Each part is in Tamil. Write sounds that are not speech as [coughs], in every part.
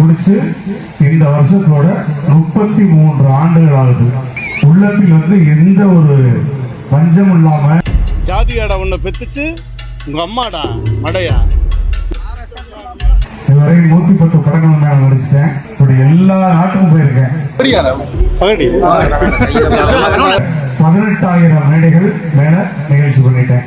குடிச்சு இந்த வருஷத்தோட முப்பத்தி மூன்று ஆண்டுகள் ஆகுது உள்ளத்தில் வந்து எந்த ஒரு பஞ்சம் இல்லாம ஜாதியாடா உன்னை பெத்துச்சு. உங்க அம்மாடா மடையா? இதுவரை நூத்தி பத்து படங்கள் நான் நடிச்சேன். இப்படி எல்லா நாட்டுக்கும் போயிருக்கேன். பதினெட்டாயிரம் மேடைகள் மேல நிகழ்ச்சி பண்ணிட்டேன்.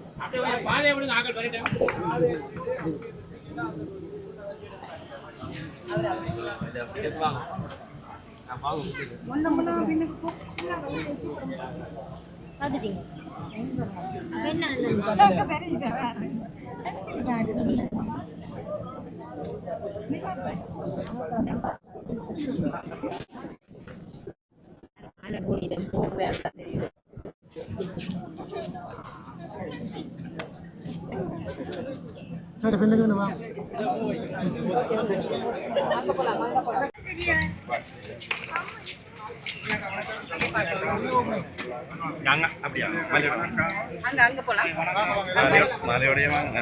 என்ன ஆனா கூட்டிட்டு போவேன் தெரியுது சரி வா. அங்க போலாம் அங்க போலாம் அங்க போலாம். மலையோடைய வாங்க.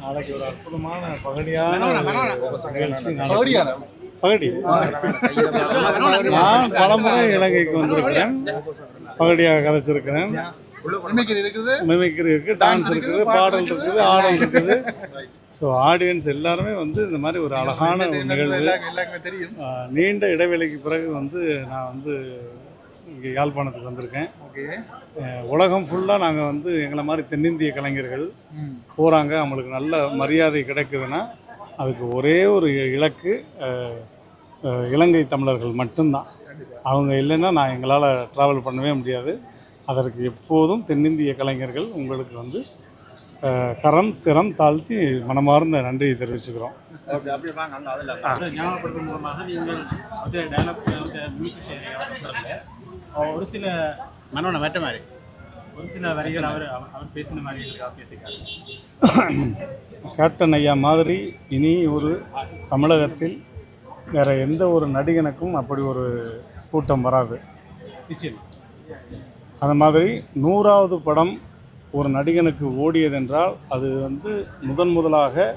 நாளைக்கு ஒரு அற்புதமான பகடியான நடக்கும். பகடி. நான் பலமுறை இலங்கைக்கு வந்திருக்கிறேன். பகடியாக கதைச்சிருக்கிறேன். மிமிக்ரி இருக்குது. டான்ஸ் இருக்குது பாடல் இருக்குது. ஆடல் இருக்குது. ஸோ ஆடியன்ஸ் எல்லாருமே வந்து இந்த மாதிரி ஒரு அழகான ஒரு நிகழ்வு. நீண்ட இடைவெளிக்கு பிறகு வந்து நான் வந்து இங்கே யாழ்ப்பாணத்துக்கு வந்திருக்கேன். உலகம் ஃபுல்லாக நாங்கள் வந்து எங்களை மாதிரி தென்னிந்திய கலைஞர்கள் போகிறாங்க அவங்களுக்கு நல்ல மரியாதை கிடைக்குதுன்னா அதுக்கு ஒரே ஒரு இலக்கு இலங்கை தமிழர்கள் மட்டும்தான். அவங்க இல்லைன்னா நான் எங்களால் ட்ராவல் பண்ணவே முடியாது. அதற்கு எப்போதும் தென்னிந்திய கலைஞர்கள் உங்களுக்கு வந்து கரம் சிரம் தாழ்த்தி மனமார்ந்த நன்றியை தெரிவிச்சுக்கிறோம். ஒரு சில மனோன வெட்ட மாதிரி. ஒரு சில வரிகள் அவர் அவர் பேசின மாதிரி பேசிக்காரு. [coughs] கேப்டன் ஐயா மாதிரி இனி ஒரு தமிழகத்தில் வேற எந்த ஒரு நடிகனுக்கும் அப்படி ஒரு கூட்டம் வராது. நிச்சயம். அந்த மாதிரி நூறாவது படம் ஒரு நடிகனுக்கு ஓடியதென்றால் அது வந்து முதன் முதலாக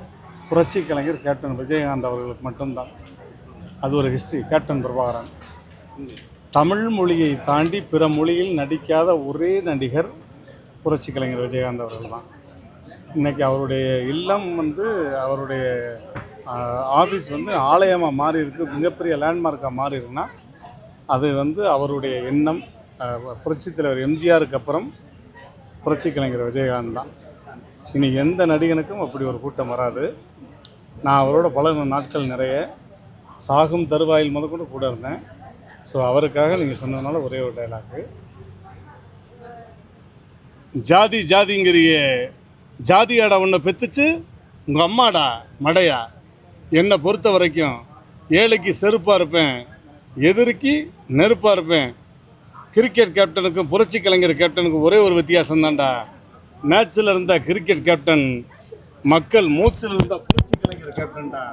புரட்சி கலைஞர் கேப்டன் விஜயகாந்த் அவர்களுக்கு மட்டும்தான். அது ஒரு ஹிஸ்ட்ரி கேப்டன் பிரபாகரன். தமிழ் மொழியை தாண்டி பிற மொழியில் நடிக்காத ஒரே நடிகர் புரட்சி கலைஞர் விஜயகாந்த் அவர்கள் தான். இன்றைக்கி அவருடைய இல்லம் வந்து அவருடைய ஆஃபீஸ் வந்து ஆலயமாக மாறி இருக்கு மிகப்பெரிய லேண்ட்மார்க்காக மாறி இருக்குன்னா அது வந்து அவருடைய எண்ணம் புரட்சி தலைவர் எம்ஜிஆருக்கு அப்புறம் புரட்சி கலைஞர் விஜயகாந்த் தான். இனி எந்த நடிகனுக்கும் அப்படி ஒரு கூட்டம் வராது. நான் அவரோட பழகின நாட்கள் நிறைய சாகும் தருவாயில் முதற்கொண்டு கூட இருந்தேன். ஸோ அவருக்காக நீங்கள் சொன்னதுனால ஒரே ஒரு டைலாக்கு ஜாதி ஜாதிங்கிறிய. ஜாதியாடா உன்னை பெத்துச்சு உங்கள் அம்மாடா மடையா? என்னை பொறுத்த வரைக்கும் ஏழைக்கு செருப்பாக இருப்பேன் எதிரிக்கு நெருப்பாக இருப்பேன். கிரிக்கெட் கேப்டனுக்கும் புரட்சி கலைஞர் கேப்டனுக்கும் ஒரே ஒரு வித்தியாசம் தான்டா மேட்ச்சில் இருந்த கிரிக்கெட் கேப்டன் மக்கள் மூச்சில் இருந்த புரட்சி கலைஞர் கேப்டன்டா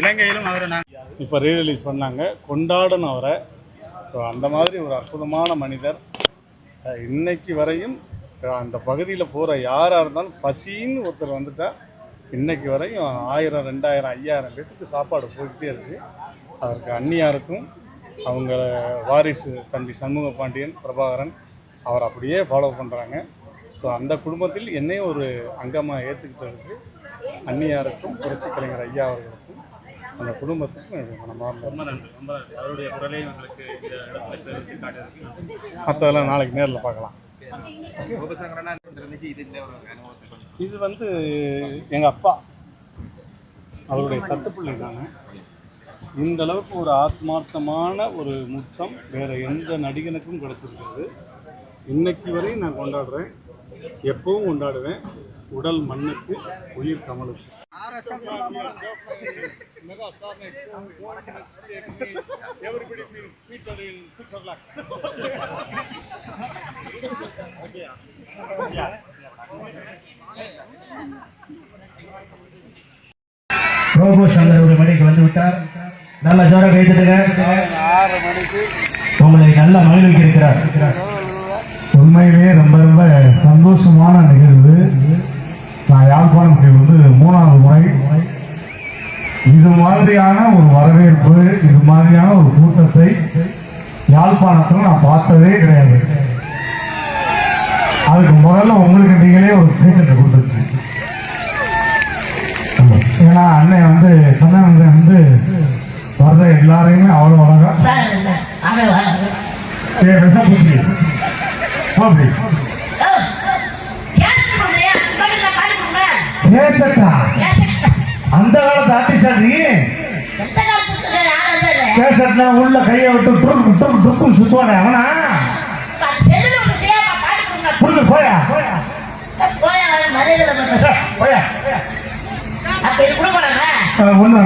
இலங்கையிலும் அவரை இப்போ ரீரிலீஸ் பண்ணாங்க. கொண்டாடணும் அவரை. ஸோ அந்த மாதிரி ஒரு அற்புதமான மனிதர். இன்னைக்கு வரையும் அந்த பகுதியில் போகிற யாராக இருந்தாலும் பசின்னு ஒருத்தர் வந்துட்டா இன்னைக்கு வரையும் ஆயிரம் ரெண்டாயிரம் ஐயாயிரம் பேத்துக்கு சாப்பாடு போய்கிட்டே இருக்குது அதற்கு அந்நியாருக்கும் அவங்க வாரிசு தம்பி சண்முக பாண்டியன் பிரபாகரன் அவர் அப்படியே ஃபாலோ பண்ணுறாங்க ஸோ அந்த குடும்பத்தில் என்னையும் ஒரு அங்கமாக ஏற்றுக்கிட்டதுக்கு அந்நியாருக்கும் புரட்சி கலைஞர் ஐயா அவர்களுக்கும் அந்த குடும்பத்துக்கும் மனமார்ந்த ரொம்ப நன்றி. ரொம்ப அவருடைய குரலையும் எங்களுக்கு மற்றதெல்லாம் நாளைக்கு நேரில் பார்க்கலாம். இது வந்து எங்கள் அப்பா அவருடைய தத்துப்பிள்ளை நான் இந்த அளவுக்கு ஒரு ஆத்மார்த்தமான ஒரு முத்தம் வேற எந்த நடிகனுக்கும் கிடச்சிருக்காது. இன்னைக்கு வரையும் நான் கொண்டாடுறேன். எப்பவும் கொண்டாடுவேன். உடல் மண்ணுக்கு உயிர் கமலுக்கு. ரோபோ சங்கர் ஒரு மணிக்கு வந்து விட்டார். நல்ல ஜோர கைத்துடுங்க உங்களை நல்ல மகிழ்விக்க இருக்கிறார். உண்மையிலேயே ரொம்ப ரொம்ப சந்தோஷமான நிகழ்வு நான் யாழ்ப்பாணத்தில் வந்து மூணாவது முறை இது மாதிரியான ஒரு வரவேற்பு இது மாதிரியான ஒரு கூட்டத்தை யாழ்ப்பாணத்தில் நான் பார்த்ததே கிடையாது அதுக்கு முதல்ல உங்களுக்கு நீங்களே ஒரு கைத்தட்டை கொடுத்துருக்கேன் ஏன்னா அண்ணன் வந்து கண்ணன் வந்து வர்ற எல்லாரையுமே அவ்வளோ அழகா ஏ விஷப்பூச்சி அந்த காலத்து ஆர்டிஸ்டா நீ? கேசட்னா உள்ள கையை விட்டு டுருக்கு டுருக்கு டுருக்கு சுத்துவானே அவனா? புரிஞ்சு போயா? போயா ஒண்ணு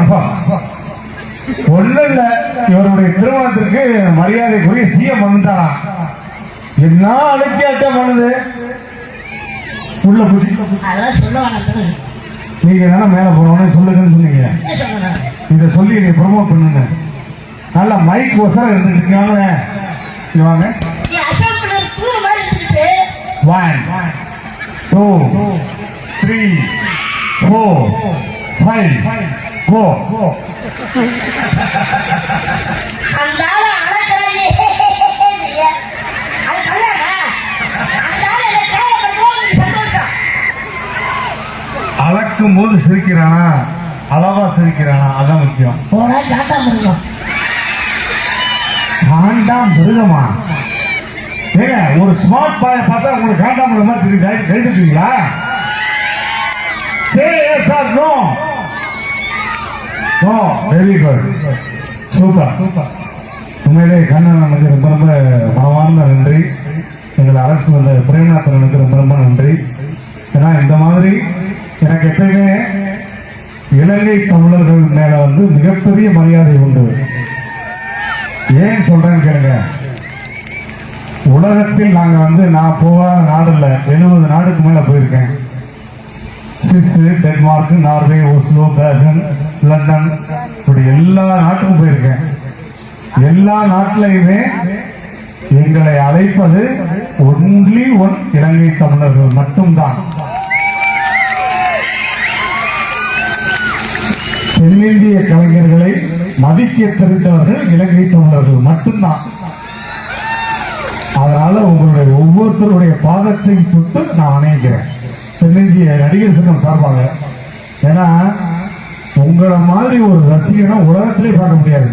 ஒண்ணு இல்ல. இவருடைய திருமணத்திற்கு மரியாதைக்குரிய சிஎம் வந்துட்டாராம். என்ன அலட்சியாட்டம் பண்ணுது? உள்ள புடி நீங்க தானே மேல போனோன்னு சொல்லுங்கன்னு சொன்னீங்க. இதை சொல்லி நீ ப்ரொமோட் பண்ணுங்க. நல்ல மைக் ஒசரம் இருந்துருக்காங்க வாங்க. One two three four five go அளக்கும் போது சிரிக்கிறானா? அளவா சிரிக்கிறானா? அதான் முக்கியம். காண்டாம் மிருகமா ஏங்க ஒரு ஸ்மார்ட் பாய பார்த்தா உங்களுக்கு காண்டாம் மிருகமா தெரியுதா. கழிச்சுட்டீங்களா say yes or no no very good super super உண்மையிலே கண்ணன் நமக்கு ரொம்ப ரொம்ப மனமார்ந்த நன்றி. எங்களை அரசு வந்த பிரேமநாதனுக்கு ரொம்ப ரொம்ப நன்றி. ஏன்னா இந்த மாதிரி எனக்கு எப்பயுமே இலங்கை தமிழர்கள் மேல வந்து மிகப்பெரிய மரியாதை உண்டு? ஏன் சொல்றேன்னு கேளுங்க. உலகத்தில் நாங்க வந்து நான் போகாத நாடு இல்லை எழுபது நாடுக்கு மேல போயிருக்கேன். Swiss Denmark Norway Oslo Bergen London இப்படி எல்லா நாட்டுக்கும் போயிருக்கேன். எல்லா நாட்டிலையுமே எங்களை அழைப்பது ஒன்லி ஒன் இலங்கை தமிழர்கள் மட்டும்தான். தென்னிந்திய கலைஞர்களை மதிக்க தெரிந்தவர்கள் இலங்கை தமிழர்கள் மட்டும்தான். அதனால உங்களுடைய ஒவ்வொருத்தருடைய பாதத்தை தொட்டு நான் அணைகிறேன். தென்னிந்திய நடிகர் சங்கம் சார்பாக. ஏன்னா உங்களை மாதிரி ஒரு ரசிகனை உலகத்திலே பார்க்க முடியாது.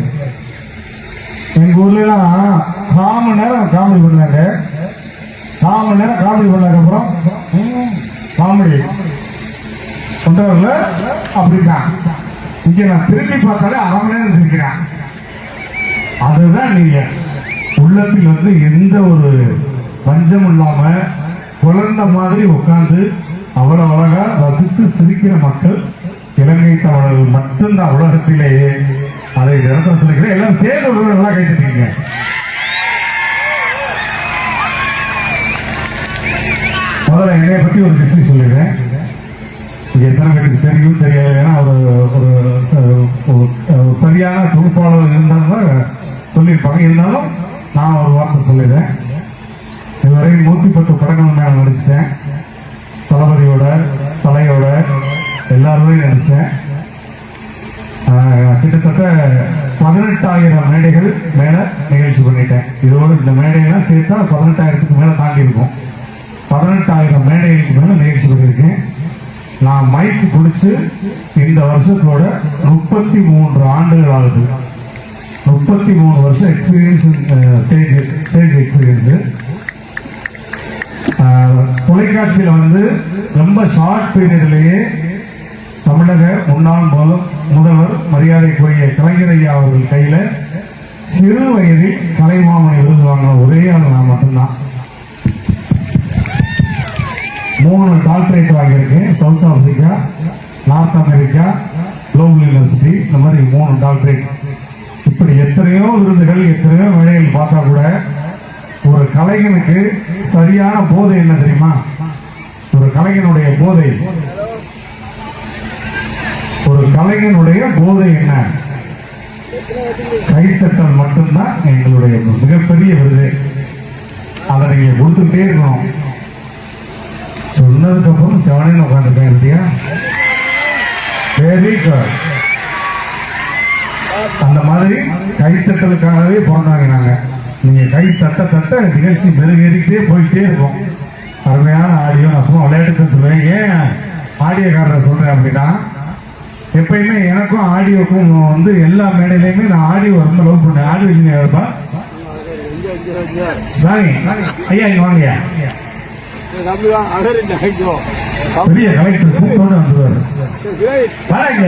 எங்க ஊர்ல எல்லாம் நேரம் காமெடி பண்ணாங்க கால் நேரம் காமெடி பண்ணதுக்கு அப்புறம் காமெடி. கொண்டவர்கள் அப்படிதான் இங்க நான் திரும்பி பார்த்தாலே அரை மணி அதுதான் நீங்க. உள்ளத்தில் வந்து எந்த ஒரு பஞ்சம் இல்லாம குழந்த மாதிரி உட்கார்ந்து அவ்வளவு அழகா ரசித்து சிரிக்கிற மக்கள் இலங்கை தமிழர்கள் மட்டும்தான் உலகத்திலேயே. அதை இந்த இடத்துல சொல்லிக்கிறேன் எல்லாம் சேர்ந்து ஒரு நல்லா கைத்தட்டீங்க முதல்ல என்னைய பத்தி ஒரு விஷயம் சொல்லிடுறேன். எத்தனை பேருக்கு தெரியும் தெரியாது. ஏன்னா ஒரு ஒரு ச- ஒரு- சரியான தொகுப்பாளர் இருந்தால் சொல்லியிருப்பாங்க. இருந்தாலும் நான் ஒரு வார்த்தை சொல்லிடுறேன். இதுவரை நூற்றி பத்து படங்கள் மேலே நடிச்சேன். தளபதியோட தலையோட எல்லாருமே நடித்தேன் கிட்டத்தட்ட பதினெட்டாயிரம் மேடைகள் மேலே நிகழ்ச்சி பண்ணிட்டேன். இதோடு இந்த மேடையெல்லாம் சேர்த்தா பதினெட்டாயிரத்துக்கு மேலே தாண்டி இருக்கும் பதினெட்டாயிரம் மேடைகளுக்கு மேலே நிகழ்ச்சி பண்ணியிருக்கேன். நான் மைக் பிடிச்சு இந்த வருஷத்தோட முப்பத்தி மூன்று ஆண்டுகள் ஆகுது முப்பத்தி மூணு வருஷம் எக்ஸ்பீரியன்ஸ் ஸ்டேஜ் ஸ்டேஜ் எக்ஸ்பீரியன்ஸு தொலைக்காட்சியில் வந்து ரொம்ப ஷார்ட் பீரியட்லேயே தமிழக முன்னாள் முதல் முதல்வர் மரியாதைக்குரிய கலைஞர் ஐயா அவர்கள் கையில் சிறு வயதில் கலைமாமணி விருது வாங்கின ஒரே ஆள் நான் மட்டும்தான். மூணு டாக்டரேட் வாங்கியிருக்கு south Africa north America global university இந்த மாதிரி மூணு டாக்டரேட் இப்படி எத்தனையோ விருதுகள் எத்தனையோ வேலைகள் பார்த்தா கூட ஒரு கலைஞனுக்கு சரியான போதை என்ன தெரியுமா? ஒரு கலைஞனுடைய போதை. ஒரு கலைஞனுடைய போதை என்ன? கைத்தட்டல் மட்டும்தான் எங்களுடைய மிகப்பெரிய விருது. அதை நீங்க கொடுத்துட்டே இருக்கணும். சொன்னதுக்கு அப்புறம் செவனையும் உட்காந்துருக்கேன் இல்லையா வெரி குட் அந்த மாதிரி கைத்தட்டலுக்காகவே பிறந்தாங்க நாங்க நீங்க கை தட்ட தட்ட நிகழ்ச்சி மெருகேறிக்கிட்டே போயிட்டே இருக்கும் அருமையான ஆடியோ நான் சும்மா விளையாட்டுக்கு சொல்லுவேன் ஏன் ஆடியோக்காரரை சொல்றேன் அப்படின்னா எப்பயுமே எனக்கும் ஆடியோக்கும் வந்து எல்லா மேடையிலையுமே நான் ஆடியோ ரொம்ப லவ் பண்ணேன் ஆடியோ இன்ஜினியர் இருப்பா சாரி ஐயா இங்க வாங்கய்யா பெரிய கலெக்டர் கூப்பிட்டோன்னு வந்துருவாரு வராங்க.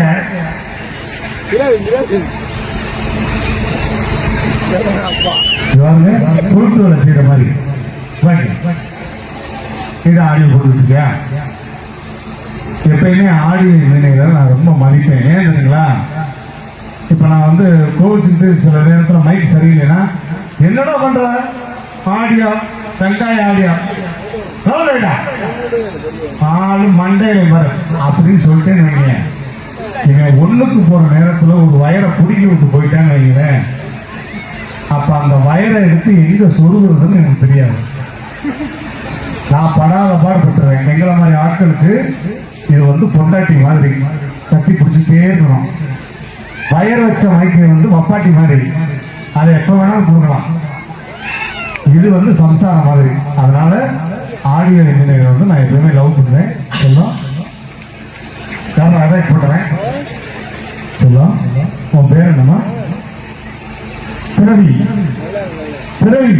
குருட்டு வேலை செய்யற மாதிரி. இது ஆடியோ போட்டுருக்கியா எப்பயுமே ஆடியோ இன்ஜினியரை நான் ரொம்ப மதிப்பேன். ஏன் தெரியுங்களா? இப்போ நான் வந்து கோவிச்சுட்டு சில நேரத்தில் மைக் சரியில்லைன்னா என்னடா பண்ற? ஆடியோ வெங்காய ஆடியோ ஆளு மண்டையில பாரு அப்படின்னு சொல்லிட்டு வைங்க. இவன் ஒண்ணுக்கு போற நேரத்துல ஒரு வயரை பிடிக்கி விட்டு போயிட்டான்னு வைங்களேன் அப்ப அந்த வயரை எடுத்து எங்க சொருகுறதுன்னு எனக்கு தெரியாது. நான் படாத பாடுபட்டுறேன் எங்களை மாதிரி ஆட்களுக்கு இது வந்து பொண்டாட்டி மாதிரி கட்டி பிடிச்சிட்டே இருக்கணும். வயர் வச்ச மைக்கு வந்து வப்பாட்டி மாதிரி. அதை எப்போ வேணாலும் கொடுக்கலாம் இது வந்து சம்சாரம் மாதிரி. அதனால ஆடியோ இன்ஜினியர் வந்து நான் எப்பவுமே லவ் பண்ணுவேன். சொல்லும் யாரும் அவாய்ட் பண்ணுறேன் சொல்லலாம் உன் பேர் என்னம்மா? பிறவி பிறவி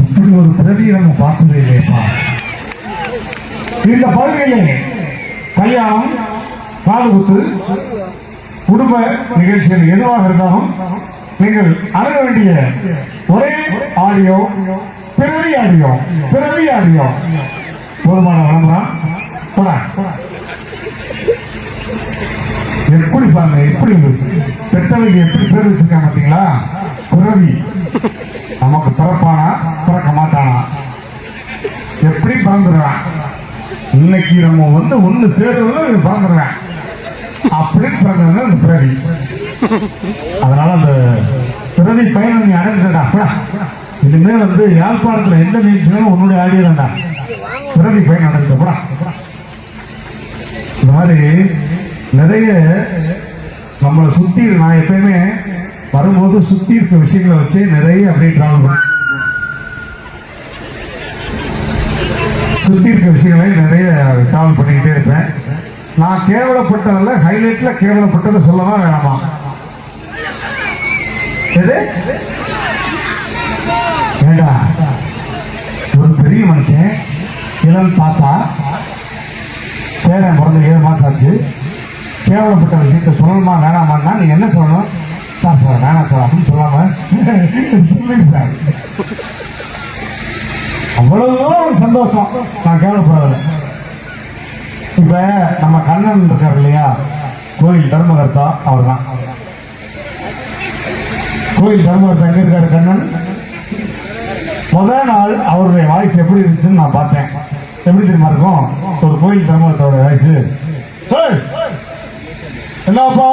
இப்படி ஒரு பிறவியை நம்ம பார்த்ததே இல்லையப்பா. இந்த பகுதியிலே கல்யாணம் காதுகுத்து குடும்ப நிகழ்ச்சிகள் எதுவாக இருந்தாலும் நீங்கள் அணுக வேண்டிய ஒரே ஆடியோ பிறவி அறியும். பிறவி அறியும். போதுமான விளம்பரம். போடா. எப்படி பாருங்க எப்படி பெற்றவங்க எப்படி பேர் வச்சிருக்காங்க பார்த்தீங்களா? பிறவி நமக்கு பிறப்பானா? பிறக்க மாட்டானா? எப்படி பிறந்துடுறான் இன்னைக்கு நம்ம வந்து ஒண்ணு சேர்றதுல பிறந்துடுறேன் அப்படி பிறந்தது அந்த பிறவி அதனால அந்த பிறவி பயணம் நீ அடைஞ்சிடா இனிமே வந்து யாழ்ப்பாணத்துல எந்த நிகழ்ச்சினாலும் உன்னுடைய ஆடியோ தான்டா. பிறகு போய் நடந்தப்படா இந்த மாதிரி நிறைய நம்மளை சுத்தி நான் எப்பயுமே வரும்போது சுத்தி இருக்க விஷயங்களை வச்சு நிறைய அப்படியே டிராவல் பண்ண சுத்தி இருக்க விஷயங்களை நிறைய டிராவல் பண்ணிக்கிட்டே இருப்பேன். நான் கேவலப்பட்டதில் ஹைலைட்ல கேவலப்பட்டதை சொல்லவா வேணாமா? எது? பெரிய மனுஷன் இளம் தாத்தா பேரன் பிறந்த ஏழு மாதம் ஆச்சு. கேவலப்பட்ட விஷயத்த சொல்லணுமா வேணாமான்னா நீ என்ன சொல்லணும்? சார் சார் வேணாம் சார் அப்படின்னு சொல்லாம சொல்லிருப்பாரு அவ்வளவு சந்தோஷம். நான் கேவலப்படுறதில்ல இப்ப நம்ம கண்ணன் இருக்கார் இல்லையா? கோயில் தர்மகர்த்தா அவர் தான் கோயில் தர்மகர்த்தா எங்க இருக்காரு கண்ணன்? முதல் நாள் அவருடைய வாய்ஸ் எப்படி இருந்துச்சுன்னு நான் பார்த்தேன். எப்படி தெரியுமா இருக்கும்? ஒரு கோயில் தர்மகர்த்தாவுடைய வாய்ஸ் என்னப்பா?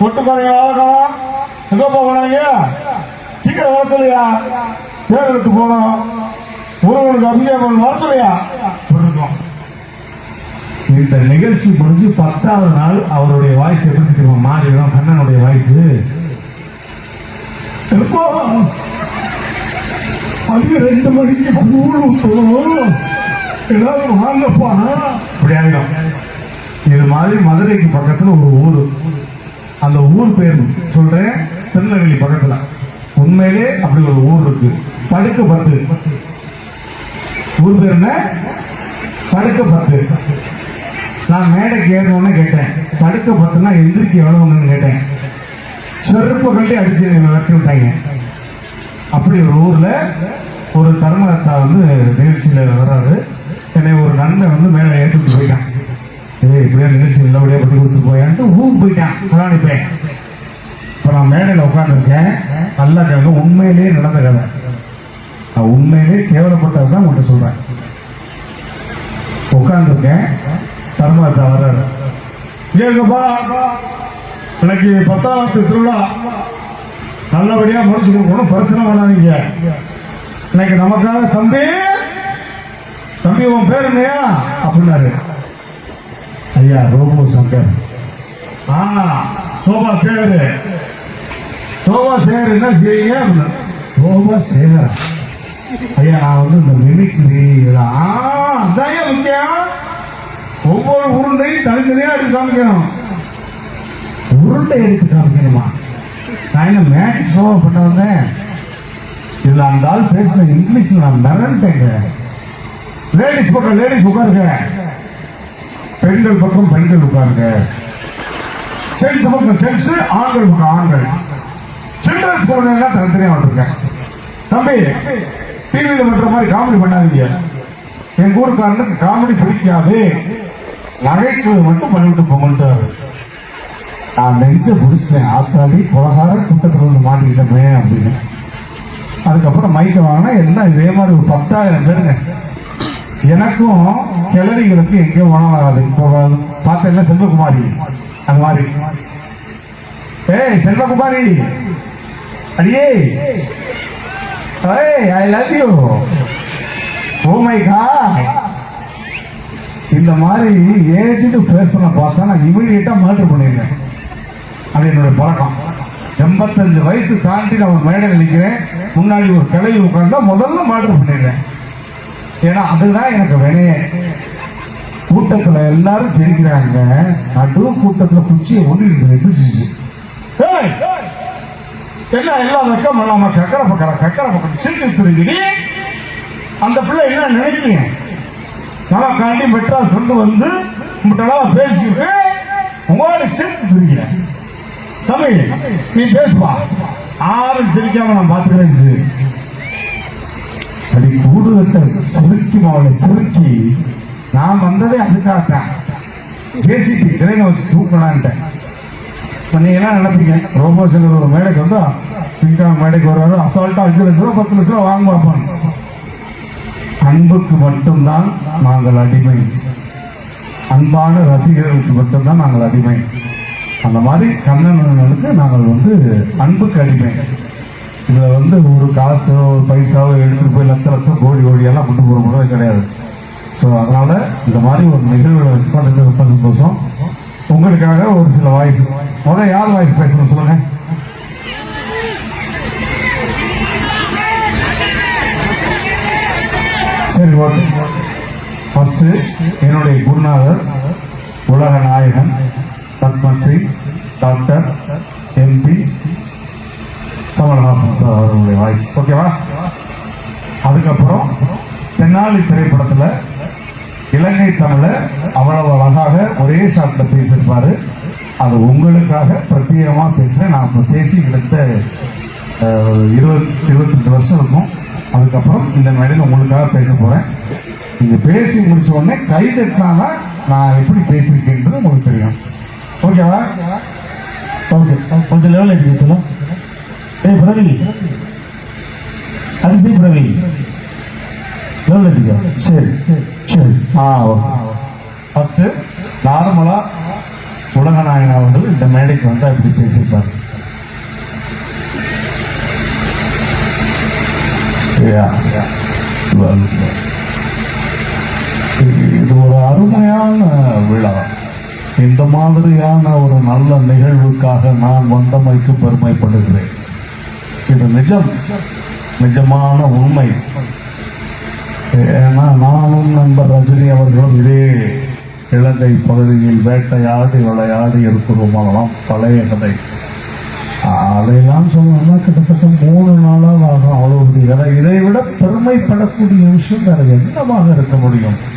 பொட்டுக்காரங்க ஆளக்கலாம் எங்க போனாங்க? சீக்கிரம் வர சொல்லியா? தேர்தலுக்கு போனோம் ஒருவனுக்கு அபிஷேகம் வர சொல்லியா? இருக்கும். இந்த நிகழ்ச்சி முடிஞ்சு பத்தாவது நாள் அவருடைய வாய்ஸ் எப்படி தெரியுமா? மாறிடும் கண்ணனுடைய வாய்ஸ் அது ரெண்டு மணிக்கு கூழ் ஊற்றணும் ஏதாவது வாங்கப்பா. அப்படி ஆயிடும் இது மாதிரி மதுரைக்கு பக்கத்துல ஒரு ஊர். அந்த ஊர் பேர் சொல்றேன் திருநெல்வேலி பக்கத்துல. உண்மையிலே அப்படி ஒரு ஊர் இருக்கு. படுக்க பத்து. ஊர் பேர் என்ன? படுக்க பத்து. நான் மேடைக்கு ஏறினோடனே கேட்டேன். படுக்க பத்துனா எந்திரிக்க எவ்வளவுங்கன்னு கேட்டேன். செருப்பு கட்டி அடிச்சு என்னை விட்டாங்க. அப்படி ஒரு ஊர்ல ஒரு தர்மகர்த்தா வந்து நிகழ்ச்சியில் வர்றாரு என்னை ஒரு நண்பன் வந்து மேலே ஏற்றுட்டு போயிட்டான். ஏய் இப்படியே நிகழ்ச்சி நல்லபடியாக பண்ணி கொடுத்துட்டு போயான்ட்டு ஊருக்கு போயிட்டான் கலாணிப்பேன் இப்போ நான் மேடையில் உட்காந்துருக்கேன் நல்லா கேட்க உண்மையிலேயே நடந்த கதை. நான் உண்மையிலேயே கேவலப்பட்டது தான் உங்கள்கிட்ட சொல்கிறேன் உட்காந்துருக்கேன் தர்மகர்த்தா வர்றாரு ஏங்கப்பா இன்னைக்கு பத்தாம் திருவிழா. நல்லபடியாக முடிச்சு கொடுக்கணும் பிரச்சனை பண்ணாதீங்க. இன்னைக்கு நமக்காக தம்பி தம்பி உன் பேர் என்னையா அப்படின்னாரு. ஐயா ரோபோ சங்கர். ஆ சோபா சேகர். சோபா சேகர் என்ன செய்யுங்க அப்படின்னா, சோபா சேகர். ஐயா நான் வந்து இந்த மிமிக்ரி அதான் முக்கியம். ஒவ்வொரு உருண்டையும் தனித்தனியா எடுத்து காமிக்கணும். உருண்டை எடுத்து காமிக்கணுமா? நான் என்ன மேஜிக் சோபா பண்ண வந்தேன் இதுல அந்த ஆள் பேசுன இங்கிலீஷ்ல நான் மிரண்டேங்க லேடிஸ் பக்கம் லேடிஸ் உட்காருங்க. பெண்கள் பக்கம் பெண்கள் உட்காருங்க. ஜென்ஸ் பக்கம் ஜென்ஸ் ஆண்கள் பக்கம் ஆண்கள். சில்ட்ரன்ஸ் குழந்தைங்க தனித்தனியா வந்துருக்கேன். தம்பி டிவியில் பண்ற மாதிரி காமெடி பண்ணாதீங்க. எங்க ஊருக்காரனுக்கு காமெடி பிடிக்காது. நகைச்சுவை மட்டும் பண்ணிவிட்டு போங்கன்றாரு நான் நெஞ்ச பிடிச்சிட்டேன் ஆத்தாடி கொலகார குட்டத்தில் வந்து மாட்டிக்கிட்டோமே அப்படின்னு. அதுக்கப்புறம் மைக்க வாங்கினா எல்லாம் இதே மாதிரி ஒரு பத்தாயிரம் பேருங்க. எனக்கும் கிளறிகளுக்கு எங்கேயும் உணவாகாது இப்போ பார்த்தேன்னா செல்வகுமாரி அந்த மாதிரி. ஏய் செல்வகுமாரி அடியே. ஏய் I love you oh my God இந்த மாதிரி ஏஜ்டு பேசுன பார்த்தா நான் இமீடியட்டாக மேட்ரு பண்ணியிருக்கேன் அது என்னுடைய பழக்கம். எண்பத்தஞ்சு வயசு தாண்டி நான் ஒரு மேடையில் நிற்கிறேன். முன்னாடி ஒரு கிளவி உட்காந்தா முதல்ல மாற்று பண்ணிடுறேன். ஏன்னா அதுதான் எனக்கு வினையே. கூட்டத்தில் எல்லாரும் சிரிக்கிறாங்க. நடு கூட்டத்தில் குச்சியை ஒன்று பிடிச்சிச்சு என்ன எல்லாம் வெக்கம் இல்லாம கக்கரை பக்கம் கக்கரை பக்கம் சிரிச்சு திரும்பி அந்த பிள்ளை என்ன நினைக்கிறீங்க? நான் காண்டி மெட்ராஸ் வந்து வந்து உங்கள்கிட்ட பேசிட்டு உங்களோட சேர்த்து பிரிக்கிறேன் தமிழ் நீ பேசுவா யாரும் சிரிக்காம நான் பார்த்துக்கிறேன் அப்படி அடி கூடுதட்ட சிறுக்கி அவளை சிறுக்கி நான் வந்ததே அதுக்காகத்தான். ஜேசிபி கிரைனை வச்சு தூக்கலான்ட்டேன் இப்போ நீங்கள் என்ன நினைப்பீங்க? ரோபோ சிலர் ஒரு மேடைக்கு வந்தா பிங்கா மேடைக்கு வருவாரு அசால்ட்டாக அஞ்சு லட்ச ரூபா பத்து லட்ச ரூபா வாங்க பார்ப்பான் அன்புக்கு மட்டும்தான் நாங்கள் அடிமை. அன்பான ரசிகர்களுக்கு மட்டும்தான் நாங்கள் அடிமை. அந்த மாதிரி கண்ணனுக்கு நாங்கள் வந்து அன்புக்கு அடிமை இதில் வந்து ஒரு காசோ ஒரு பைசாவோ எடுத்துட்டு போய் லட்ச லட்சம் கோடி கோடியெல்லாம் கொண்டு போகிற முறை கிடையாது. ஸோ அதனால இந்த மாதிரி ஒரு நிகழ்வுகளை உட்காந்து ரொம்ப சந்தோஷம். உங்களுக்காக ஒரு சில வாய்ஸ் முதல் யார் வாய்ஸ் பேசணும் சொல்லுங்க. சரி ஓகே. ஃபர்ஸ்ட் என்னுடைய குருநாதர் உலக நாயகன். Padmashri doctor MP Kamal Haasan sir அவர்களுடைய வாய்ஸ். ஓகேவா அதுக்கப்புறம் தென்னாலி திரைப்படத்தில் இலங்கை தமிழ அவ்வளவு அழகாக ஒரே ஷாட்ல பேசியிருப்பாரு. அது உங்களுக்காக பிரத்யேகமாக பேசுகிறேன் நான் இப்போ பேசி கிட்டத்தட்ட அஹ், இருபது இருபத்தெட்டு வருஷம் இருக்கும். அதுக்கப்புறம் இந்த மேடையில் உங்களுக்காக பேச போகிறேன் நீங்கள் பேசி முடிச்ச உடனே கை நான் எப்படி பேசியிருக்கேன்றது உங்களுக்கு தெரியும். ஓகேவா ஓகே கொஞ்சம் லெவல் எடுத்து வச்சலாம் ஏய் பிரவி அதிசய பிரவி லெவல் எடுத்துக்கோ சரி சரி ஆ ஃபர்ஸ்ட்டு நார்மலாக உலகநாயகன் அவர்கள் இந்த மேடைக்கு வந்து இப்படி பேசியிருப்பார் இது ஒரு அருமையான விழா இந்த மாதிரியான ஒரு நல்ல நிகழ்வுக்காக நான் வந்தமைக்கு பெருமைப்படுகிறேன். இது நிஜம். நிஜமான உண்மை. ஏன்னா நானும் நண்பர் ரஜினி அவர்களும் இதே இலங்கை பகுதியில் வேட்டையாடி விளையாடி இருக்கிறோம் அதெல்லாம் பழைய கதை. அதையெல்லாம் சொல்லணும்னா கிட்டத்தட்ட மூணு நாளாக ஆகும். அவ்வளோ பெரிய கதை. இதை விட பெருமைப்படக்கூடிய விஷயம் வேறு என்னமாக இருக்க முடியும்?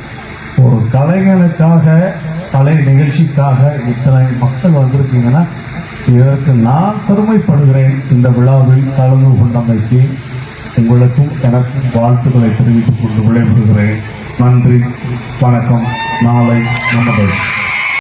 ஒரு கலைஞனுக்காக கலை நிகழ்ச்சிக்காக இத்தனை மக்கள் வந்திருக்கீங்கன்னா இதற்கு நான் பெருமைப்படுகிறேன். இந்த விழாவில் கலந்து கொண்டமைக்கு உங்களுக்கும் எனக்கும் வாழ்த்துக்களை தெரிவித்துக் கொண்டு விளைபடுகிறேன் நன்றி வணக்கம். நாளை நமது